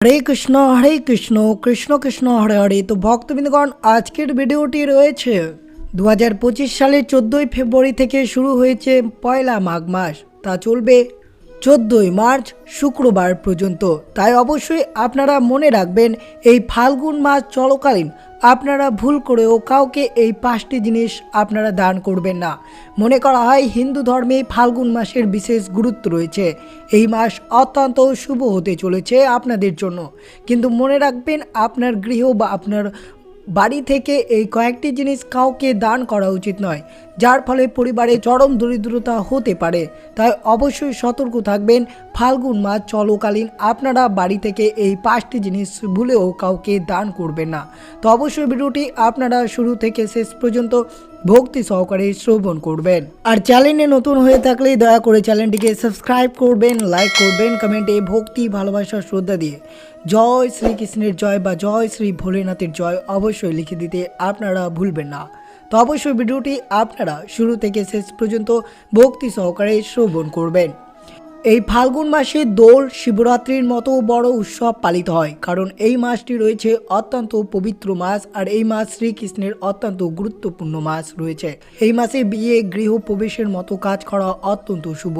হরে কৃষ্ণ হরে কৃষ্ণ কৃষ্ণ কৃষ্ণ, হরে হরে। তো ভক্তবৃন্দগণ, আজকের ভিডিওটি রয়েছে দু হাজার পঁচিশ সালের চোদ্দোই ফেব্রুয়ারি থেকে শুরু হয়েছে পয়লা মাঘ মাস। তা চলবে চোদ্দোই মার্চ শুক্রবার পর্যন্ত। তাই অবশ্যই আপনারা মনে রাখবেন, এই ফাল্গুন মাস চলকালীন আপনারা ভুল করেও কাউকে এই পাঁচটি জিনিস আপনারা দান করবেন না। মনে করা হয়, হিন্দু ধর্মে ফাল্গুন মাসের বিশেষ গুরুত্ব রয়েছে। এই মাস অত্যন্ত শুভ হতে চলেছে আপনাদের জন্য। কিন্তু মনে রাখবেন, আপনার গৃহ বা আপনার বাড়ি থেকে এই কয়েকটি জিনিস কাউকে দান করা উচিত নয়। যার ফলে পরিবারে চরম দরিদ্রতা হতে পারে। তাই অবশ্যই সতর্ক থাকবেন। ফাল্গুন মাস চলকালীন। আপনারা বাড়ি থেকে এই পাঁচটি জিনিস ভুলেও কাউকে দান করবেন না। তো অবশ্যই ভিডিওটি আপনারা শুরু থেকে শেষ পর্যন্ত ভক্তি সহকারে শ্রবণ করবেন। আর চ্যানেলে নতুন হয়ে থাকলে দয়া করে চ্যানেলটিকে সাবস্ক্রাইব করবেন, লাইক করবেন, কমেন্টে ভক্তি, ভালোবাসা, শ্রদ্ধা দিয়ে। জয় শ্রীকৃষ্ণের জয় বা জয় শ্রী ভোলেনাথের জয় অবশ্যই লিখে দিতে আপনারা ভুলবেন না। তো অবশ্যই ভিডিওটি আপনারা শুরু থেকে শেষ পর্যন্ত ভক্তি সহকারে শ্রবণ করবেন। এই ফাল্গুন মাসে দোল শিবরাত্রির মতো বড় উৎসব পালিত হয়, কারণ এই মাসটি রয়েছে অত্যন্ত পবিত্র মাস আর এই মাস শ্রীকৃষ্ণের অত্যন্ত গুরুত্বপূর্ণ মাস রয়েছে। এই মাসে বিয়ে, গৃহ প্রবেশের মতো কাজ করা অত্যন্ত শুভ।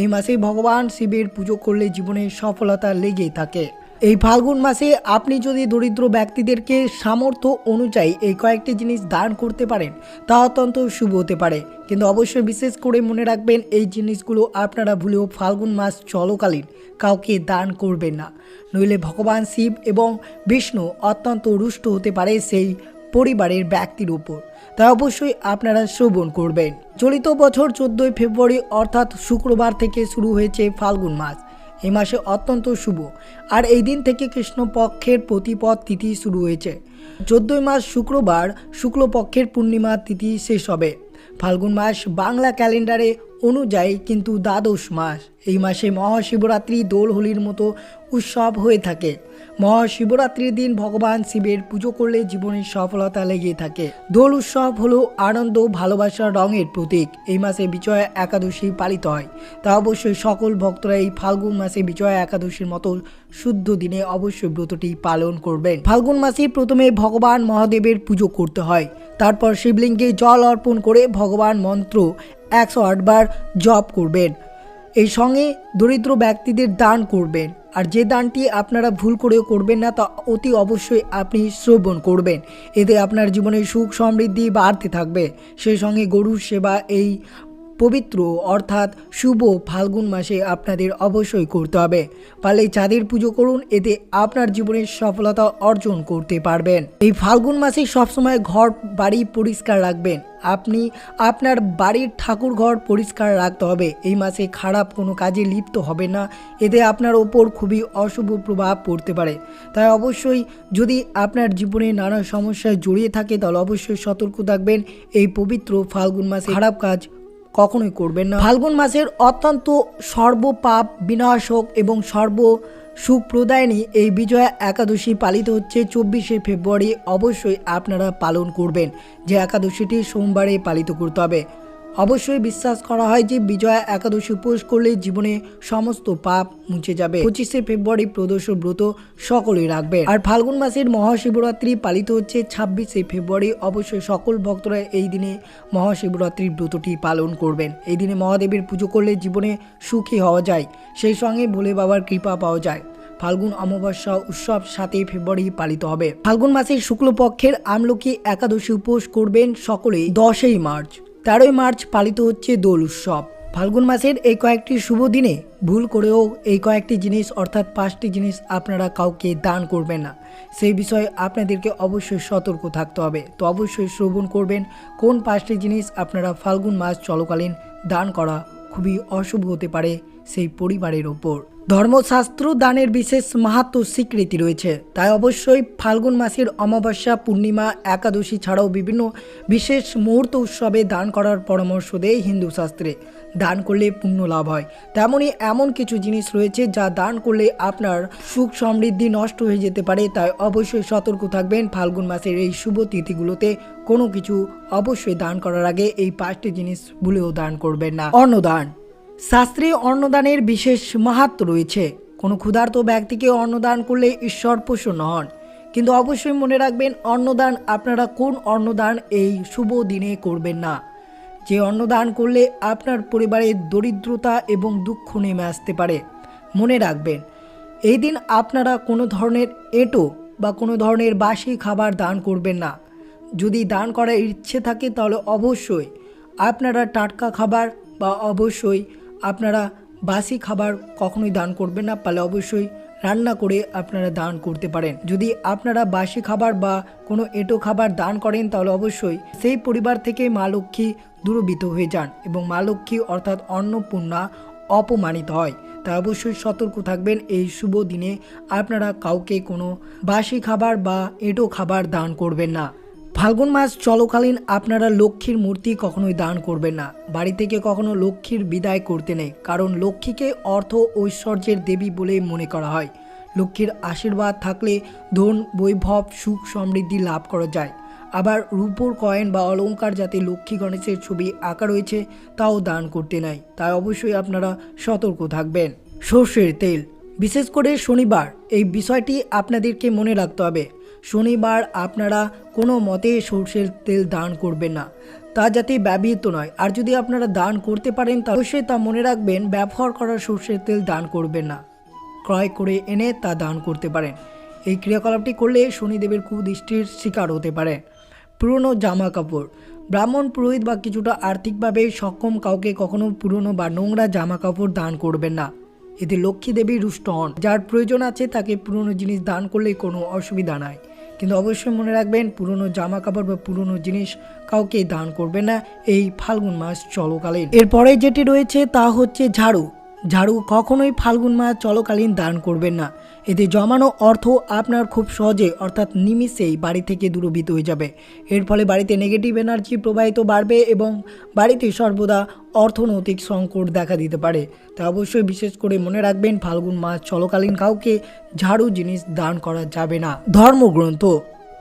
এই মাসে ভগবান শিবের পুজো করলে জীবনে সফলতা লেগেই থাকে। এই ফাল্গুন মাসে আপনি যদি দরিদ্র ব্যক্তিদেরকে সামর্থ্য অনুযায়ী এই কয়েকটি জিনিস দান করতে পারেন, তা অত্যন্ত শুভ হতে পারে। কিন্তু অবশ্যই বিশেষ করে মনে রাখবেন, এই জিনিসগুলো আপনারা ভুলেও ফাল্গুন মাস চলকালীন কাউকে দান করবেন না। নইলে ভগবান শিব এবং বিষ্ণু অত্যন্ত রুষ্ট হতে পারে সেই পরিবারের ব্যক্তির উপর। তাই অবশ্যই আপনারা শ্রবণ করবেন। চলিত বছর চোদ্দোই ফেব্রুয়ারি অর্থাৎ শুক্রবার থেকে শুরু হয়েছে ফাল্গুন মাস। এই মাসে অত্যন্ত শুভ। আর এই দিন থেকে কৃষ্ণপক্ষের প্রতিপদ তিথি শুরু হয়েছে। চোদ্দই মাস শুক্রবার শুক্লপক্ষের পূর্ণিমা তিথি শেষ হবে। ফাল্গুন মাস বাংলা ক্যালেন্ডারে অনুযায়ী কিন্তু দ্বাদশ মাস। এই মাসে মহাশিবরাত্রি দোল হোলির মতো উৎসব হয়ে থাকে। মহাশিবরাত্রির দিন ভগবান শিবের পুজো করলে জীবনের সফলতা লেগে থাকে। দোল উৎসব হলো আনন্দ ভালোবাসার রঙের প্রতীক। এই মাসে বিজয়া একাদশী পালিত হয়। তা অবশ্যই সকল ভক্তরা এই ফাল্গুন মাসে বিজয়া একাদশীর মতো শুদ্ধ দিনে অবশ্যই ব্রতটি পালন করবেন। ফাল্গুন মাসে প্রথমে ভগবান মহাদেবের পুজো করতে হয়। তারপর শিবলিঙ্গে জল অর্পণ করে ভগবান মন্ত্র একশো আটবার জপ করবেন। এই সঙ্গে দরিদ্র ব্যক্তিদের দান করবেন। আর যে দানটি আপনারা ভুল করেও করবেন না, তা অতি অবশ্যই আপনি শ্রবণ করবেন। এতে আপনার জীবনে সুখ সমৃদ্ধি বাড়তে থাকবে। সেই সঙ্গে গরুর সেবা, এই পবিত্র অর্থাৎ শুভ ফাল্গুন মাসে আপনাদের অবশ্যই করতে হবে। পারলে চাঁদের পুজো করুন, এতে আপনার জীবনের সফলতা অর্জন করতে পারবেন। এই ফাল্গুন মাসে সবসময় ঘর, বাড়ি পরিষ্কার রাখবেন। আপনি, আপনার বাড়ির ঠাকুর ঘর পরিষ্কার রাখতে হবে। এই মাসে খারাপ কোনো কাজে লিপ্ত হবে না। এতে আপনার ওপর খুবই অশুভ প্রভাব পড়তে পারে। তাই অবশ্যই যদি আপনার জীবনে নানা সমস্যায় জড়িয়ে থাকে, তাহলে অবশ্যই সতর্ক থাকবেন। এই পবিত্র ফাল্গুন মাসে খারাপ কাজ কখনোই করবেন না। ফাল্গুন মাসের অত্যন্ত সর্বপাপ, বিনাশক এবং সর্ব সুপ্রদায়নী এই বিজয়া একাদশী পালিত হচ্ছে চব্বিশে ফেব্রুয়ারি। অবশ্যই আপনারা পালন করবেন। যে একাদশীটি সোমবারে পালিত করতে হবে। অবশ্যই বিশ্বাস করা হয় যে বিজয়া একাদশী উপোস করলে জীবনে সমস্ত পাপ মুছে যাবে। পঁচিশে ফেব্রুয়ারি প্রদোষ ব্রত সকলেই রাখবে। আর ফাল্গুন মাসের মহাশিবরাত্রি পালিত হচ্ছে ছাব্বিশে ফেব্রুয়ারি। অবশ্যই সকল ভক্তরা এই দিনে মহাশিবরাত্রির ব্রতটি পালন করবেন। এই দিনে মহাদেবের পুজো করলে জীবনে সুখী হওয়া যায়। সেই সঙ্গে ভোলে বাবার কৃপা পাওয়া যায়। ফাল্গুন অমাবস্যা উৎসব সাতই ফেব্রুয়ারি পালিত হবে। ফাল্গুন মাসের শুক্লপক্ষের আমলকি একাদশী উপোস করবেন সকলেই দশই মার্চ। তেরোই মার্চ পালিত হচ্ছে দোল উৎসব। ফাল্গুন মাসের এই কয়েকটি শুভ দিনে ভুল করেও এই কয়েকটি জিনিস অর্থাৎ পাঁচটি জিনিস আপনারা কাউকে দান করবেন না। সেই বিষয়ে আপনাদেরকে অবশ্যই সতর্ক থাকতে হবে। তো অবশ্যই শ্রবণ করবেন, কোন পাঁচটি জিনিস আপনারা ফাল্গুন মাস চলকালীন দান করা খুবই অশুভ হতে পারে সেই পরিবারের ওপর। ধর্মশাস্ত্র দানের বিশেষ মাহাত্ম স্বীকৃতি রয়েছে। তাই অবশ্যই ফাল্গুন মাসের অমাবস্যা, পূর্ণিমা, একাদশী ছাড়াও বিভিন্ন বিশেষ মুহূর্ত উৎসবে দান করার পরামর্শ দেয় হিন্দু শাস্ত্রে। দান করলে পুণ্য লাভ হয়। তেমনই এমন কিছু জিনিস রয়েছে যা দান করলে আপনার সুখ সমৃদ্ধি নষ্ট হয়ে যেতে পারে। তাই অবশ্যই সতর্ক থাকবেন। ফাল্গুন মাসের এই শুভ তিথিগুলোতে কোনো কিছু অবশ্যই দান করার আগে এই পাঁচটি জিনিস ভুলেও দান করবেন না। অন্নদান শাস্ত্রে অন্নদানের বিশেষ মাহাত্ম রয়েছে। কোনো ক্ষুধার্ত ব্যক্তিকে অন্নদান করলে ঈশ্বর প্রসন্ন হন। কিন্তু অবশ্যই মনে রাখবেন, অন্নদান আপনারা কোন অন্নদান এই শুভ দিনে করবেন না। যে অন্নদান করলে আপনার পরিবারের দরিদ্রতা এবং দুঃখ নেমে আসতে পারে। মনে রাখবেন, এই দিন আপনারা কোনো ধরনের এঁটো বা কোনো ধরনের বাসি খাবার দান করবেন না। যদি দান করার ইচ্ছে থাকে তাহলে অবশ্যই আপনারা টাটকা খাবার বা অবশ্যই আপনারা বাসি খাবার কখনোই দান করবেন না পারলে অবশ্যই রান্না করে আপনারা দান করতে পারেন। যদি আপনারা বাসি খাবার বা কোনো এঁটো খাবার দান করেন, তাহলে অবশ্যই সেই পরিবার থেকে মা লক্ষ্মী দূরবিত হয়ে যান এবং মা লক্ষ্মী অর্থাৎ অন্নপূর্ণা অপমানিত হয়। তাই অবশ্যই সতর্ক থাকবেন, এই শুভ দিনে আপনারা কাউকে কোনো বাসি খাবার বা এঁটো খাবার দান করবেন না। ফাল্গুন মাস চলকালীন আপনারা লক্ষ্মীর মূর্তি কখনোই দান করবেন না। বাড়ি থেকে কখনো লক্ষ্মীর বিদায় করতে নেই, কারণ লক্ষ্মীকে অর্থ ঐশ্বর্যের দেবী বলে মনে করা হয়। লক্ষ্মীর আশীর্বাদ থাকলে ধন, বৈভব, সুখ সমৃদ্ধি লাভ করা যায়। আবার রূপোর কয়েন বা অলঙ্কার যাতে লক্ষ্মী গণেশের ছবি আঁকা রয়েছে, তাও দান করতে নাই। তাই অবশ্যই আপনারা সতর্ক থাকবেন। সর্ষের তেল, বিশেষ করে শনিবার। এই বিষয়টি আপনাদেরকে মনে রাখতে হবে। শনিবার আপনারা কোনো মতে সর্ষের তেল দান করবেন না। তা যাতে ব্যবহৃত নয়। আর যদি আপনারা দান করতে পারেন তা অবশ্যই তা মনে রাখবেন, ব্যবহার করা সর্ষের তেল দান করবেন না। ক্রয় করে এনে তা দান করতে পারেন। এই ক্রিয়াকলাপটি করলে শনিদেবের কুদৃষ্টির শিকার হতে পারে। পুরনো জামা কাপড় ব্রাহ্মণ পুরোহিত বা কিছুটা আর্থিকভাবে সক্ষম কাউকে কখনো পুরনো বা নোংরা জামা কাপড় দান করবেন না। এতে লক্ষ্মী দেবী রুষ্ট হন। যার প্রয়োজন আছে তাকে পুরনো জিনিস দান করলে কোনো অসুবিধা নাই। কিন্তু অবশ্যই মনে রাখবেন, পুরনো জামা কাপড় বা পুরনো জিনিস কাউকে দান করবে না। এই ফাল্গুন মাস চলকালীন এরপরে যেটি রয়েছে তা হচ্ছে ঝাড়ু। ঝাড়ু কখনোই ফাল্গুন মাস চলকালীন দান করবেন না। এতে জমানো অর্থ আপনার খুব সহজে, অর্থাৎ নিমিষেই বাড়ি থেকে দূরভীত হয়ে যাবে। এর ফলে বাড়িতে নেগেটিভ এনার্জি প্রবাহিত বাড়বে এবং বাড়িতে সর্বদা অর্থনৈতিক সংকট দেখা দিতে পারে। তা অবশ্যই বিশেষ করে মনে রাখবেন, ফাল্গুন মাস চলকালীন কাউকে ঝাড়ু জিনিস দান করা যাবে না। ধর্মগ্রন্থ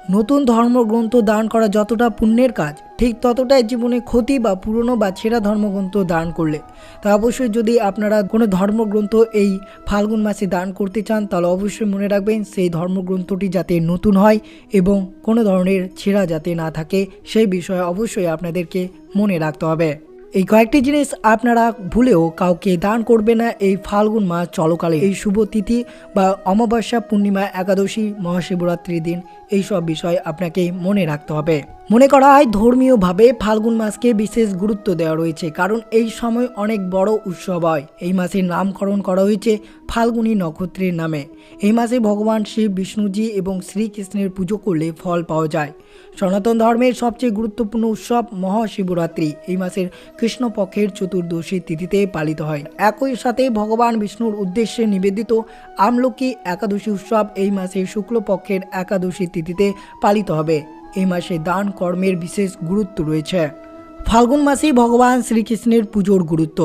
নতুন ধর্মগ্রন্থ দান করা যতটা পুণ্যের কাজ, ঠিক ততটাই জীবনে ক্ষতি বা পুরনো বা ছেঁড়া ধর্মগ্রন্থ দান করলে। তা অবশ্যই যদি আপনারা কোনো ধর্মগ্রন্থ এই ফাল্গুন মাসে দান করতে চান, তাহলে অবশ্যই মনে রাখবেন সেই ধর্মগ্রন্থটি যাতে নতুন হয় এবং কোনো ধরনের ছেঁড়া যাতে না থাকে, সেই বিষয়ে অবশ্যই আপনাদেরকে মনে রাখতে হবে। এই কয়েকটি জিনিস আপনারা ভুলেও কাউকে দান করবে না এই ফাল্গুন মাস চলকালে। এই শুভ তিথি বা অমাবস্যা পূর্ণিমা একাদশী, মহাশিবরাত্রির দিন, এইসব বিষয় আপনাকে মনে রাখতে হবে। মনে করা হয় ধর্মীয়ভাবে ফাল্গুন মাসকে বিশেষ গুরুত্ব দেওয়া রয়েছে, কারণ এই সময় অনেক বড় উৎসব হয়। এই মাসের নামকরণ করা হয়েছে ফাল্গুনী নক্ষত্রের নামে। এই মাসে ভগবান শিব, বিষ্ণুজি এবং শ্রীকৃষ্ণের পুজো করলে ফল পাওয়া যায়। সনাতন ধর্মের সবচেয়ে গুরুত্বপূর্ণ উৎসব মহাশিবরাত্রি। এই মাসের কৃষ্ণপক্ষের চতুর্দশী তিথিতে পালিত হয়। একই সাথে ভগবান বিষ্ণুর উদ্দেশ্যে নিবেদিত আমলকি একাদশী উৎসব এই মাসের শুক্লপক্ষের একাদশী তিথিতে পালিত হবে। এই মাসে দান কর্মের বিশেষ গুরুত্ব রয়েছে। ফাল্গুন মাসেই ভগবান শ্রীকৃষ্ণের পুজোর গুরুত্ব।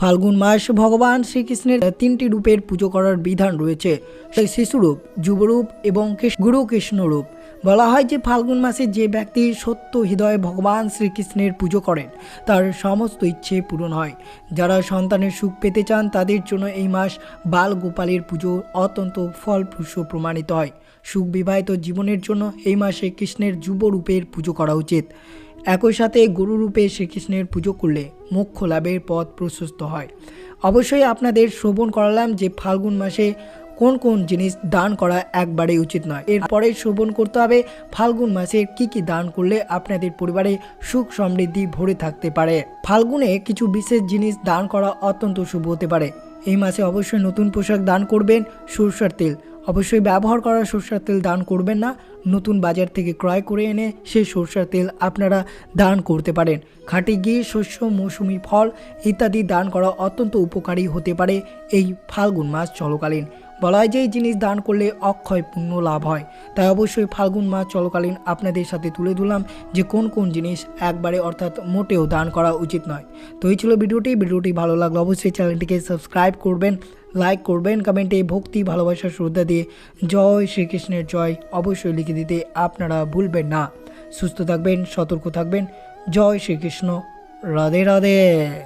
ফাল্গুন মাস ভগবান শ্রীকৃষ্ণের তিনটি রূপের পুজো করার বিধান রয়েছে। শিশুরূপ, যুবরূপ এবং গুরু কৃষ্ণরূপ। বলা হয় যে ফাল্গুন মাসে যে ব্যক্তি সত্য হৃদয়ে ভগবান শ্রীকৃষ্ণের পুজো করেন, তার সমস্ত ইচ্ছে পূরণ হয়। যারা সন্তানের সুখ পেতে চান, তাদের জন্য এই মাস বাল গোপালের পুজো অত্যন্ত ফলপ্রসূ প্রমাণিত হয়। সুখ বিবাহিত জীবনের জন্য এই মাসে কৃষ্ণের যুবরূপের পুজো করা উচিত। একই সাথে গুরুরূপে শ্রীকৃষ্ণের পুজো করলে মোক্ষ লাভের পথ প্রশস্ত হয়। অবশ্যই আপনাদের শ্রবণ করালাম যে ফাল্গুন মাসে কোন কোন জিনিস দান করা একবারেই উচিত নয়। এরপরে শ্রবণ করতে হবে ফাল্গুন মাসে কি কি দান করলে আপনাদের পরিবারে সুখ সমৃদ্ধি ভরে থাকতে পারে। ফাল্গুনে কিছু বিশেষ জিনিস দান করা অত্যন্ত শুভ হতে পারে। এই মাসে অবশ্যই নতুন পোশাক দান করবেন সরষের তেল। অবশ্যই ব্যবহার করা সরষের তেল দান করবেন না। নতুন বাজার থেকে ক্রয় করে এনে সেই সরষের তেল আপনারা দান করতে পারেন। খাঁটি গিয়ে শস্য, মৌসুমি ফল ইত্যাদি দান করা অত্যন্ত উপকারী হতে পারে। এই ফাল্গুন মাস চলকালীন। বলা হয় যে এই জিনিস দান করলে অক্ষয় পুণ্য লাভ হয়। তাই অবশ্যই ফাল্গুন মাস চলকালীন আপনাদের সাথে তুলে ধরলাম যে কোন কোন জিনিস একবারে অর্থাৎ মোটেও দান করা উচিত নয়। তো এই ছিল ভিডিওটি। ভিডিওটি ভালো লাগল অবশ্যই চ্যানেলটিকে সাবস্ক্রাইব করবেন, লাইক করবেন, কমেন্টে ভক্তি, ভালোবাসা, শ্রদ্ধা দিয়ে জয় শ্রীকৃষ্ণের জয় অবশ্যই লিখে দিতে আপনারা ভুলবেন না। সুস্থ থাকবেন, সতর্ক থাকবেন। জয় শ্রীকৃষ্ণ। রাধে রাধে।